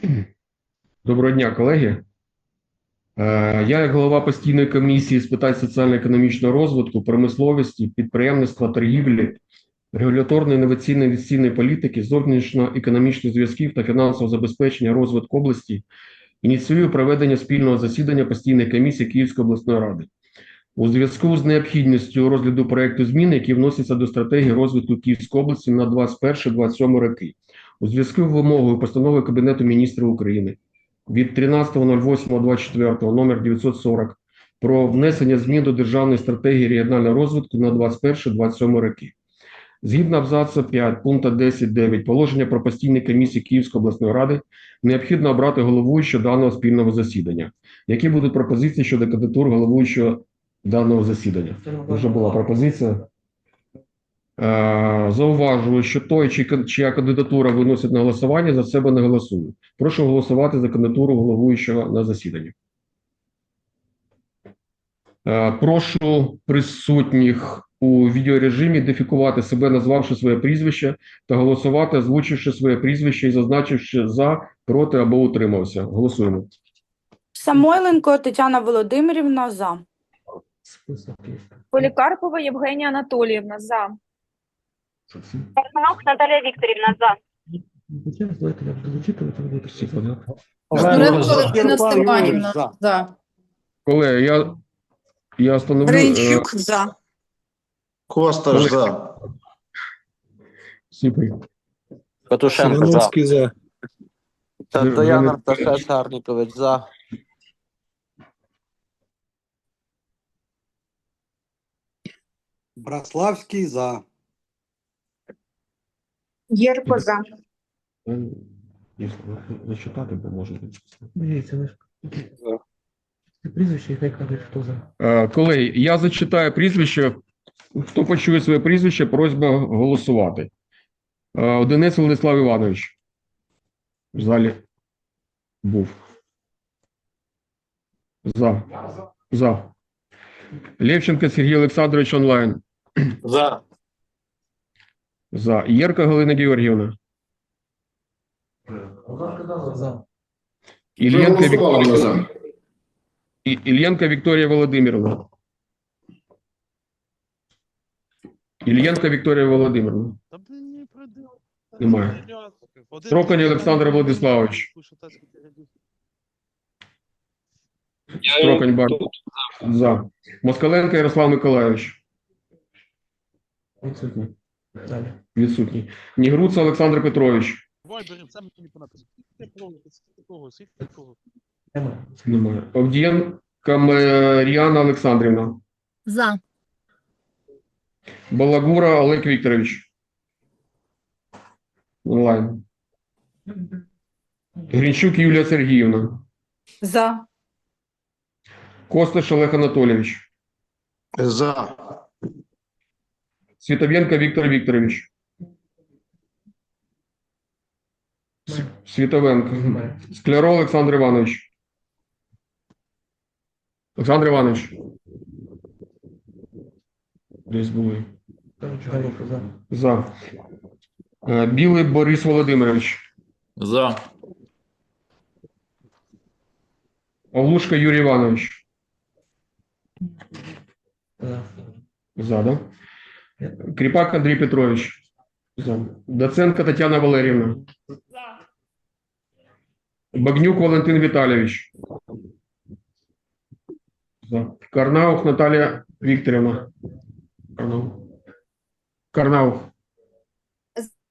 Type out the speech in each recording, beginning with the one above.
Доброго дня, колеги. Е, Я, як голова постійної комісії з питань соціально-економічного розвитку, промисловості, підприємництва, торгівлі, регуляторної інноваційної інвестиційної політики, зовнішньоекономічних зв'язків та фінансового забезпечення розвитку області, ініціюю проведення спільного засідання постійної комісії Київської обласної ради. У зв'язку з необхідністю розгляду проекту змін, які вносяться до стратегії розвитку Київської області на 21-27 роки, у зв'язку з вимогою постанови Кабінету міністрів України від 13.08.24 номер 940 про внесення змін до Державної стратегії регіонального розвитку на 21-27 роки. Згідно абзацу 5 пункту 10.9 положення про постійні комісії Київської обласної ради необхідно обрати головуючого даного спільного засідання. Які будуть пропозиції щодо кандидатур головуючого даного засідання? Вже була пропозиція. Е, Зауважую, що той, чия кандидатура виносить на голосування, за себе не голосує. Прошу голосувати за кандидатуру головуючого на засіданні. Е, Прошу присутніх у відеорежимі ідентифікувати себе, назвавши своє прізвище, та голосувати, озвучивши своє прізвище і зазначивши за, проти або утримався. Голосуємо. Самойленко Тетяна Володимирівна за. Полікарпова Євгенія Анатоліївна за. Карнаук Наталія Вікторівна за. Шнуренко Валентина Степанівна. За. Колеги, я, я встановлю. е, Гринчук за. Косташ за. Сіпий. Петушенко за. За. Ви- Арташес Гарнікович за. Браславський за. Єрко за. Якщо зачитати, бо може бути. Прізвище, хай каже, хто за. Е, Колеги, я зачитаю прізвище. Хто почує своє прізвище, просьба голосувати. Е, Одинець Владислав Іванович. В залі був. За. За. Левченко Сергій Олександрович онлайн. За. За. Єрка Галина Георгіївна. За. Іллєнко Вікторія. І- Вікторія Володимирівна. Іллєнко Вікторія Володимирівна. Немає. Строкань Олександр Владиславович. Строкань Бар. За. Москаленко Ярослав Миколайович. Відсутній. Далі. Відсутній. Нігруца Олександр Петрович. Вайбері, це не написано. Скільки проводити, скільки того, скільки того. Немає. Немає. Овдієнко Мар'яна Олександрівна. За. Балагура Олег Вікторович. Онлайн. Гринчук Юлія Сергіївна. За. Косташ Олег Анатолійович. За. Світовенко Віктор Вікторович. С- Світовенко. Немає. Скляро Олександр Іванович. Олександр Іванович. Десь були. За. За. Е, Білий Борис Володимирович. За. Олушка Юрій Іванович. За. За, да? Кріпак Андрій Петрович. За. Доценко Тетяна Валерівна. Багнюк Валентин Віталійович. За. Карнаух Наталія Вікторівна. Карнаух. Карнаух.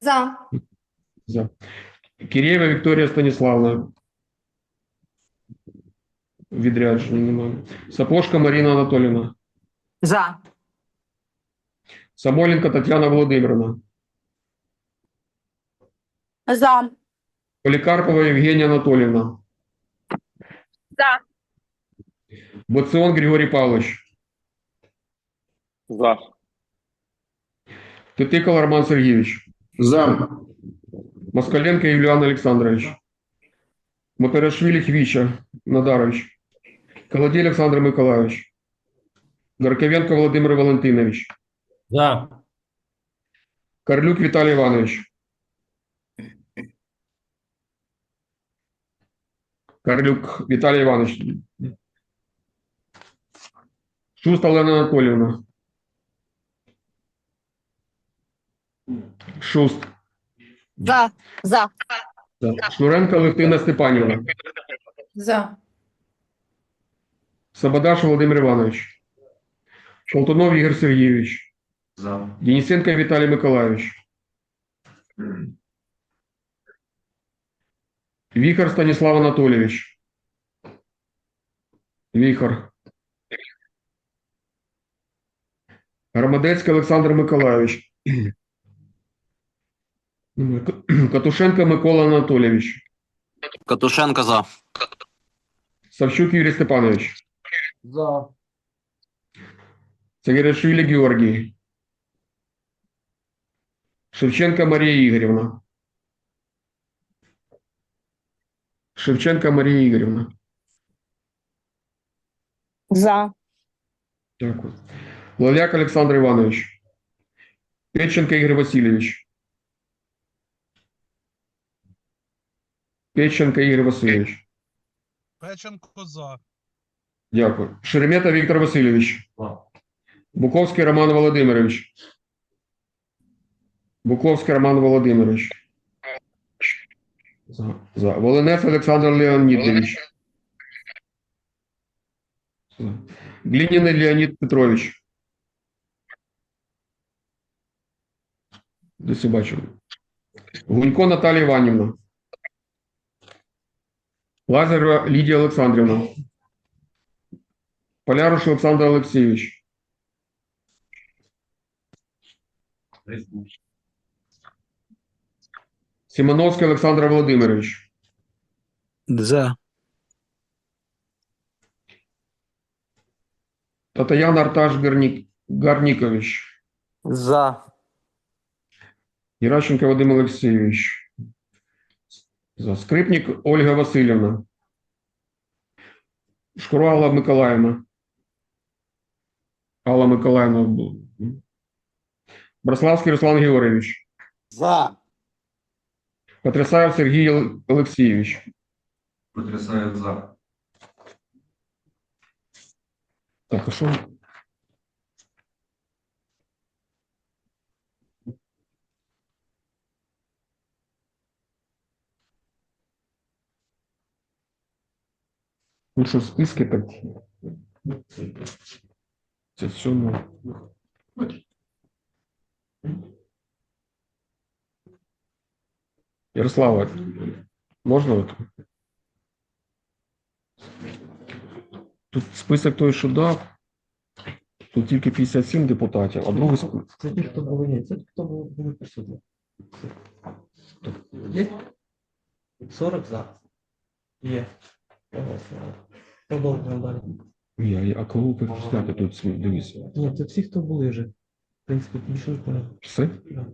За. За. Киреєва Вікторія Станіславна. Відрядження немає. Сапожка Маріна Анатолівна. За. Самойленко Тетяна Володимирівна. За. Полікарпова Євгенія Анатолівна. За. Боціон Григорій Павлович. За. Титикал Роман Сергійович. За. Москаленко Юліан Олександрович. Моторашвілі Хвіча Надарович. Колодій Олександр Миколайович. Горковенко Володимир Валентинович. За. Карлюк Віталій Іванович. Карлюк Віталій Іванович. Шуста Олена Анатоліївна. Шуст. За. За. Так. Шнуренко Левтина Степанівна. За. Сабадаш Володимир Іванович. Шолтунов Ігор Сергійович. Денисенко Віталій Миколайович. Віхар Станіслав Анатолійович. Віхар. Громадецький Олександр Миколайович. Катушенко Микола Анатолійович. Катушенко за. Савчук Юрій Степанович. За. Цагирашвili Георгій. Шевченка Марія Ігорівна. Шевченка Марія Ігорівна. За. Дякую. Лоляк Олександр Іванович. Печенко Ігор Васильович. Печенко Ігор Васильович. Печенко за. Дякую. Шеремета Віктор Васильович. Буковський Роман Володимирович. Буковський Роман Володимирович. За. За. Волинець Олександр Леонідович. За. Глиняний Леонід Петрович. Десь я бачив. Гунько Наталія Іванівна. Лазарова Лідія Олександрівна. Поляруш Олександр Олексійович. Симоновський Олександр Володимирович. За. Татаяна Арташ Гарнік... Гарнікович. За. Геращенко Вадим Олексійович. За. Скрипник Ольга Васильівна. Шкуро Алла Миколаївна. Алла Миколаївна. Браславський Руслан Георгійович. За. Потрясаєв Сергій Ол- Олексійович. Потрясаю за. Так, а що? Ну що, списки так. Це все, ну. Ярослава, можна? Тут список той, що дав. Тут тільки 57 депутатів, а другий список. Це ті, хто були, ні, це ті, хто були, були присутні. Є? 40 за. Є. Продовжуємо далі. Ні, а кого перечисляти тут дивіться. Ні, це всі, хто були вже. В принципі, більше не треба. Все? Да.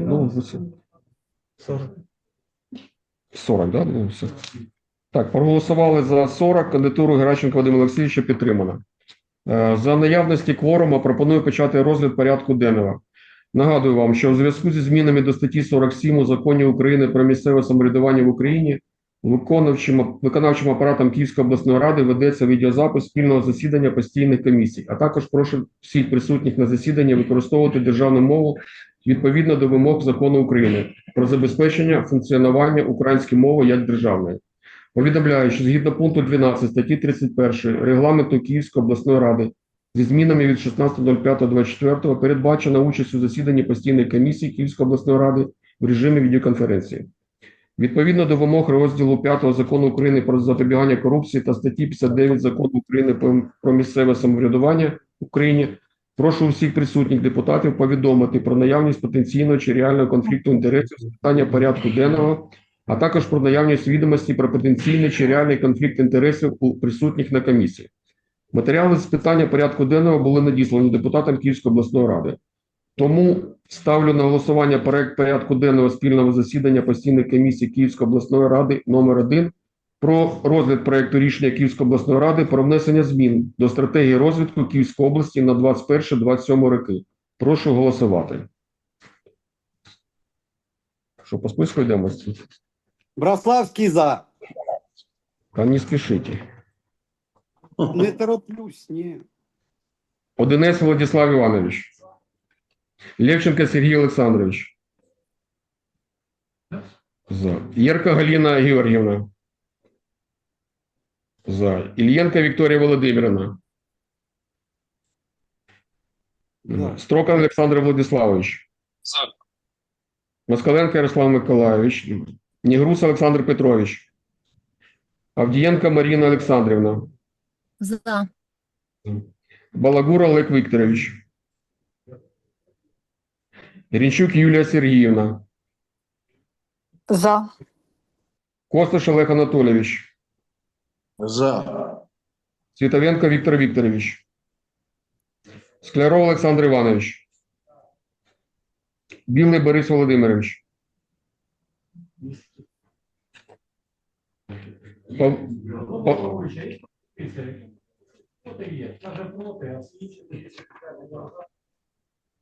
Ну, все. 40. 40, да? Ну, все. Так, проголосували за 40. Кандидатуру Геращенко Вадима Олексійовича підтримано. Е, За наявності кворума пропоную почати розгляд порядку денного. Нагадую вам, що у зв'язку зі змінами до статті 47 у законі України про місцеве самоврядування в Україні виконавчим, виконавчим апаратом Київської обласної ради ведеться відеозапис спільного засідання постійних комісій. А також прошу всіх присутніх на засіданні використовувати державну мову відповідно до вимог закону України про забезпечення функціонування української мови як державної. Повідомляю, що згідно пункту 12 статті 31 регламенту Київської обласної ради зі змінами від 16.05.24 передбачена участь у засіданні постійної комісії Київської обласної ради в режимі відеоконференції. Відповідно до вимог розділу 5 закону України про запобігання корупції та статті 59 закону України про- місцеве самоврядування в Україні, прошу усіх присутніх депутатів повідомити про наявність потенційного чи реального конфлікту інтересів з питання порядку денного, а також про наявність відомості про потенційний чи реальний конфлікт інтересів у присутніх на комісії. Матеріали з питання порядку денного були надіслані депутатам Київської обласної ради. Тому ставлю на голосування проект порядку денного спільного засідання постійної комісії Київської обласної ради номер 1 про розгляд проекту рішення Київської обласної ради про внесення змін до стратегії розвитку Київської області на 21-27 роки. Прошу голосувати. Що по списку йдемо? Браславський за. Та не спішіть. Не тороплюсь, ні. Одинець Владислав Іванович. Левченко Сергій Олександрович. За. Єрка Галина Георгіївна. За. Ільєнка Вікторія Володимирівна. За. Строкан Олександр Владиславович. За. Москаленко Ярослав Миколайович. Нігрус Олександр Петрович. Авдієнка Маріна Олександрівна. За. Балагур Олег Вікторович. Грінчук Юлія Сергіївна. За. Косташ Олег Анатолійович. За. Світовенко Віктор Вікторович. Скляров Олександр Іванович. Білий Борис Володимирович. Пав- Пав-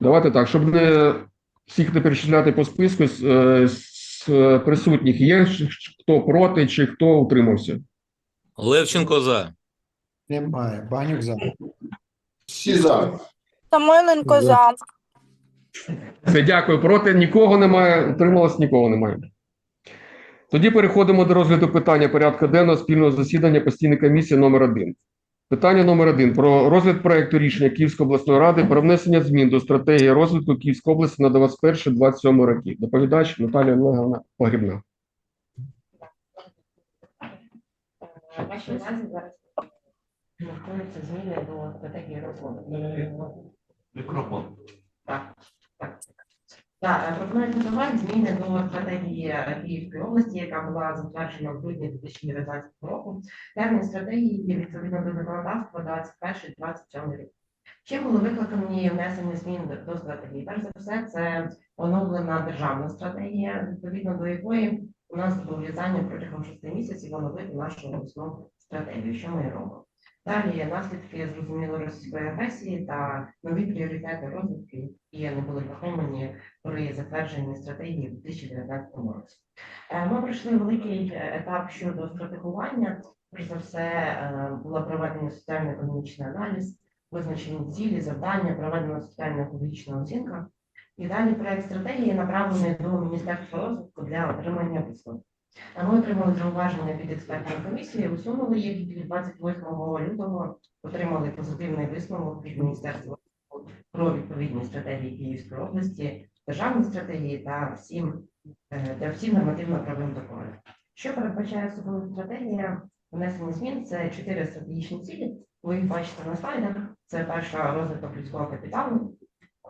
Давайте так, щоб не всіх не перечисляти по списку з, е, з присутніх. Є хто проти чи хто утримався? Левченко за. Немає. Банюк за. Всі за. Самойленко за. Все, дякую. Проти нікого немає. Утрималось нікого немає. Тоді переходимо до розгляду питання порядку денного спільного засідання постійної комісії номер 1 Питання номер 1 про розгляд проекту рішення Київської обласної ради про внесення змін до стратегії розвитку Київської області на 21-27 роки. Доповідач Наталія Олеговна Погрібна. Вашій увазі зараз готуються зміни до стратегії розвитку. Мікрофон. Так, так. Так, е, пропонується зміни до стратегії е, Київської області, яка була затверджена в грудні 2019 року. Термін стратегії є відповідно до законодавства 21-27 рік. Чим були викликані внесення змін до- стратегії? Перш за все, це оновлена державна стратегія, відповідно до якої у нас зобов'язання протягом шести місяців оновити нашу обласну стратегію, що ми робимо. Далі наслідки зрозуміло російської агресії та нові пріоритети розвитку, які не були враховані при затвердженні стратегії в 2019 році. Е, Ми пройшли великий е, етап щодо стратегування. Перш за все, е, була проведена соціально-економічний аналіз, визначені цілі, завдання, проведена соціально-екологічна оцінка. І далі проект стратегії направлений до Міністерства розвитку для отримання висновку. Ми отримали зауваження від експертної комісії, усунули їх і 28 лютого отримали позитивний висновок від Міністерства про відповідні стратегії Київської області, державні стратегії та всім е, та всім нормативно-правовим документам. Що передбачає собою стратегія внесення змін? Це чотири стратегічні цілі. Ви їх бачите на слайдах. Це перша розвиток людського капіталу.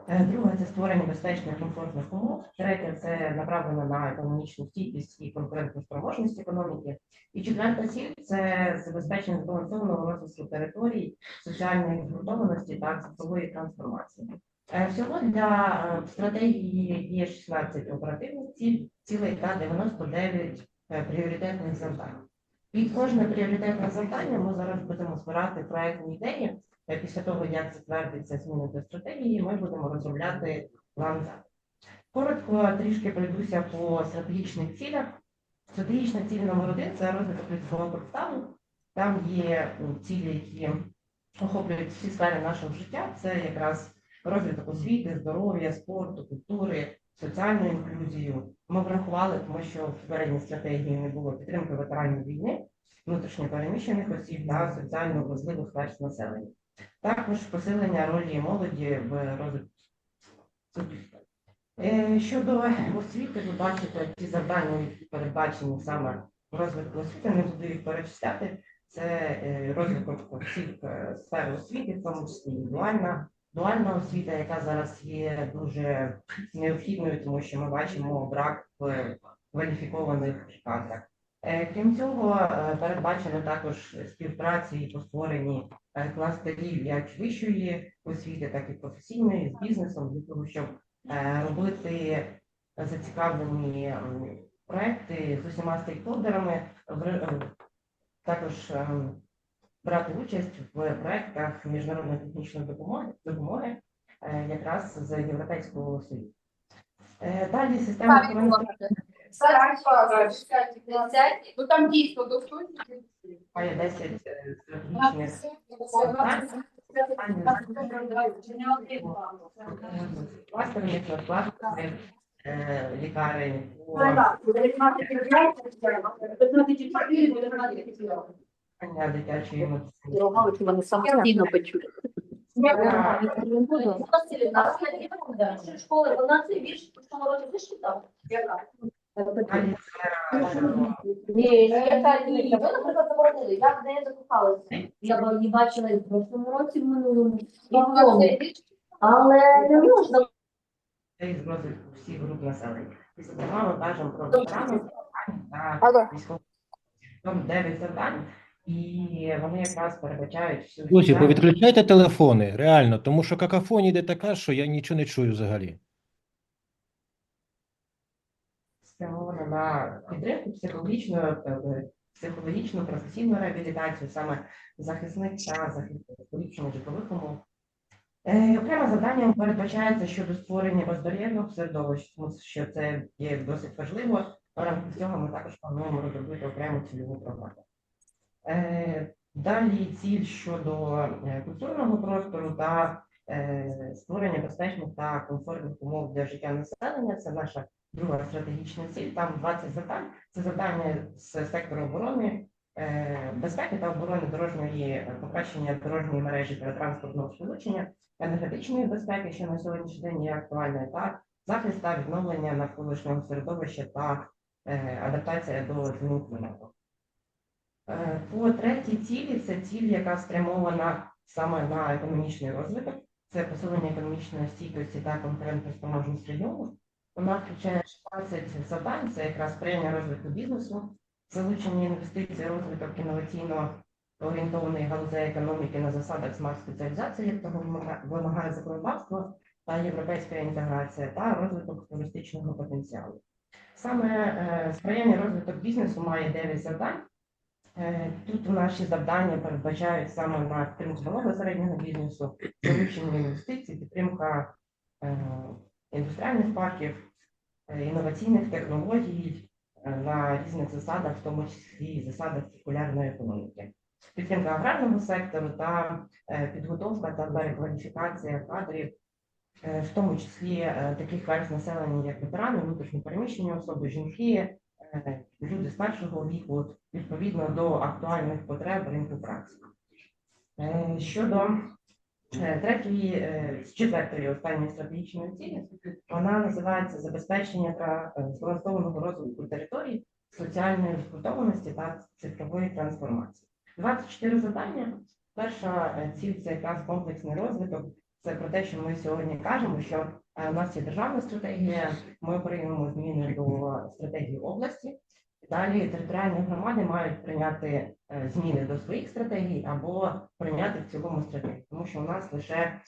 Е, Друге це створення безпечних комфортних умов. Третє це направлено на економічну стійкість і конкурентоспроможність економіки. І четверта ціль це забезпечення збалансованого розвитку територій, соціальної згуртованості та цифрової трансформації. Е, Всього для е, стратегії є 16 оперативних цілей та 99 е, пріоритетних завдань. Під кожне пріоритетне завдання ми зараз будемо збирати проектні ідеї. Після того, як затвердиться зміни до стратегії, ми будемо розробляти план заходів. Коротко трішки пройдуся по стратегічних цілях. Стратегічна ціль номер один це розвиток людського капіталу. Там є цілі, які охоплюють всі сфери нашого життя. Це якраз розвиток освіти, здоров'я, спорту, культури, соціальну інклюзію. Ми врахували, тому що в попередній стратегії не було підтримки ветеранів війни, внутрішньо переміщених осіб та соціально вразливих верств населення. Також посилення ролі молоді в розвитку. Е, Щодо освіти, ви бачите ті завдання, які передбачені саме в розвитку освіти, не буду їх перечисляти. Це е, розвиток всіх е, сфер освіти, в тому числі і дуальна, освіта, яка зараз є дуже необхідною, тому що ми бачимо брак в кваліфікованих кадрах. Е, Крім цього, е, передбачено також співпрацю і по створенні е, кластерів як вищої освіти, так і професійної з бізнесом для того, щоб робити зацікавлені проекти з усіма стейкхолдерами також ем, брати участь в проектах міжнародної технічної допомоги, допомоги е, якраз з Європейського Союзу. Е, Далі система Ну там дійсно має 10 е, стратегічних. Кластерних кластери е, лікарень по дитячої медицини. Вони самостійно почули. Школи, вона це більше в цьому році? Яка? Ні, яка ні. Ви, наприклад, заборонили, я в неї закохалася. Я б її бачила і в прошлому році, в минулому. Але не можна і з розвитку всіх груп населення. І зокрема, ми кажемо про ветеранів та Алло. військових. Там 9 завдань, і вони якраз передбачають всю Друзі, систему. повідключайте телефони, реально, тому що какафонія йде така, що я нічого не чую взагалі. спрямована на підтримку психологічну, е, психологічну професійну реабілітацію саме захисних та захисних поліпшення житлових умов. Е, Окреме завдання передбачається щодо створення безбар'єрного середовища, тому що це є досить важливо. В рамках цього ми також плануємо розробити окрему цільову програму. Е, Далі ціль щодо е, культурного простору та е, створення безпечних та комфортних умов для життя населення. Це наша друга стратегічна ціль. Там 20 завдань. Це завдання з сектору оборони, безпеки та оборони дорожньої покращення дорожньої мережі та транспортного сполучення, енергетичної безпеки, що на сьогоднішній день є актуальною, та захист та відновлення навколишнього середовища та адаптація до змін клімату. Е, По третій цілі це ціль, яка спрямована саме на економічний розвиток, це посилення економічної стійкості та конкурентоспроможності регіону. Вона включає 16 завдань, це якраз сприяння розвитку бізнесу, залучення інвестицій, розвиток інноваційно орієнтованої галузей економіки на засадах смарт-спеціалізації, як того вимагає законодавство, та європейська інтеграція, та розвиток туристичного потенціалу. Саме е, сприяння розвиток бізнесу має 9 завдань. Е, Тут наші завдання передбачають саме на підтримку малого середнього бізнесу, залучення інвестицій, підтримка е, індустріальних парків, е, інноваційних технологій на різних засадах, в тому числі засадах циркулярної економіки, підтримка аграрного сектору та підготовка та перекваліфікація кадрів, в тому числі таких верств населення, як ветерани, внутрішньо переміщені особи, жінки, люди старшого віку, відповідно до актуальних потреб ринку праці. Е, Щодо е, третьої, е, четвертої останньої стратегічної цілі, вона називається забезпечення та збалансованого розвитку територій, соціальної згуртованості та цифрової трансформації. 24 завдання. Перша ціль це якраз комплексний розвиток. Це про те, що ми сьогодні кажемо, що е, у нас є державна стратегія, ми приймемо зміни до стратегії області. Далі територіальні громади мають прийняти е, зміни до своїх стратегій або прийняти в цілому стратегію, тому що у нас лише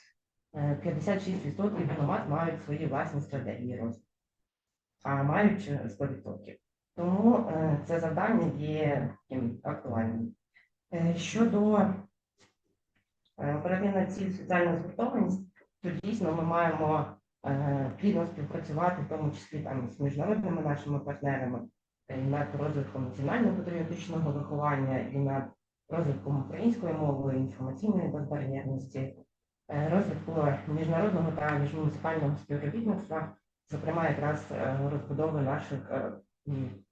е, 56% громад мають свої власні стратегії розвитку, а мають е, 100%. Тому е, це завдання є таким актуальним. Е, Щодо е, оперативна ціль соціальна згуртованість, то дійсно ми маємо е, плідно співпрацювати, в тому числі там з міжнародними нашими партнерами, і над розвитком національно-патріотичного виховання і над розвитком української мови, інформаційної безбар'єрності, е, розвитку міжнародного та міжмуніципального співробітництва, зокрема якраз е, розбудови наших е,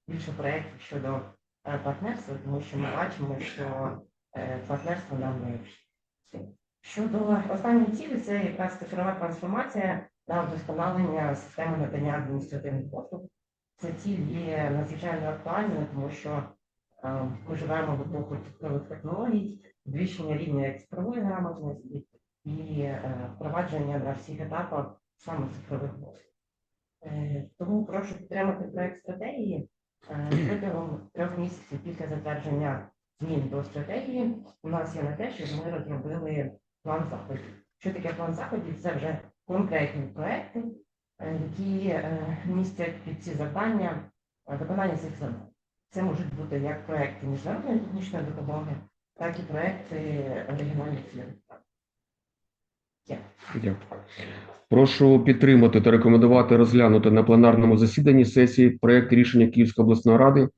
більше проєктів щодо е, партнерства, тому що ми бачимо, що е, партнерство нам необхідне. Щодо останньої цілі, це якраз цифрова трансформація та вдосконалення системи надання адміністративних послуг. Ця ціль є надзвичайно актуальною, тому що е, ми живемо в епоху цифрових технологій, підвищення рівня цифрової грамотності і е, впровадження на всіх етапах саме цифрових послуг. Е, Тому прошу підтримати проект стратегії протягом трьох місяців після затвердження змін до стратегії. У нас є на те, щоб ми розробили план заходів. Що таке план заходів? Це вже конкретні проекти, е, які е, містять під ці завдання е, виконання цих завдань. Це можуть бути як проекти міжнародної технічної допомоги, так і проекти регіональних фірм. Дякую. Прошу підтримати та рекомендувати розглянути на пленарному засіданні сесії проект рішення Київської обласної ради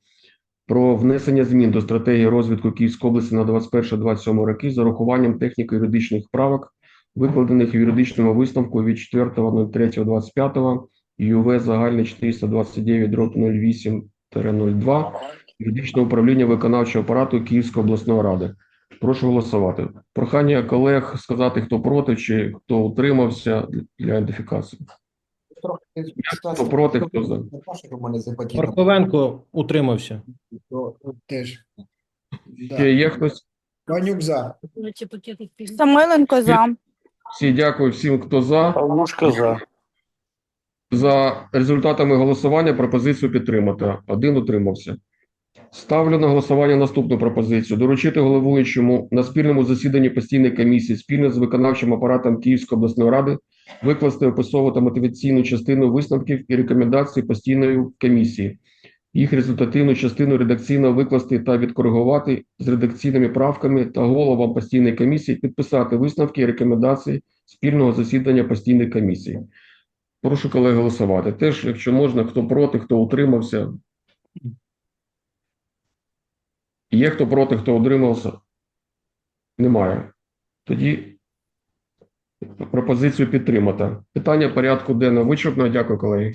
про внесення змін до стратегії розвитку Київської області на 21-27 роки з урахуванням техніко-юридичних правок, викладених в юридичному висновку від 4.03.25 ЮВ загальний 429 дроб 08-02 юридичного управління виконавчого апарату Київської обласної ради. Прошу голосувати. Прохання колег сказати, хто проти чи хто утримався для ідентифікації. Хто проти, хто за. Марковенко утримався. Теж. Ще Да. є хтось? Банюк за. Самойленко за. Всі дякую всім, хто за. Павлушка за. За результатами голосування пропозицію підтримати. Один утримався. Ставлю на голосування наступну пропозицію: доручити головуючому на спільному засіданні постійної комісії спільно з виконавчим апаратом Київської обласної ради викласти описову та мотиваційну частину висновків і рекомендацій постійної комісії, їх результативну частину редакційно викласти та відкоригувати з редакційними правками та головам постійної комісії підписати висновки і рекомендації спільного засідання постійної комісії. Прошу колеги голосувати. Теж, якщо можна, хто проти, хто утримався. Є хто проти, хто утримався? Немає. Тоді пропозицію підтримати. Питання порядку денного вичерпно. Дякую, колеги.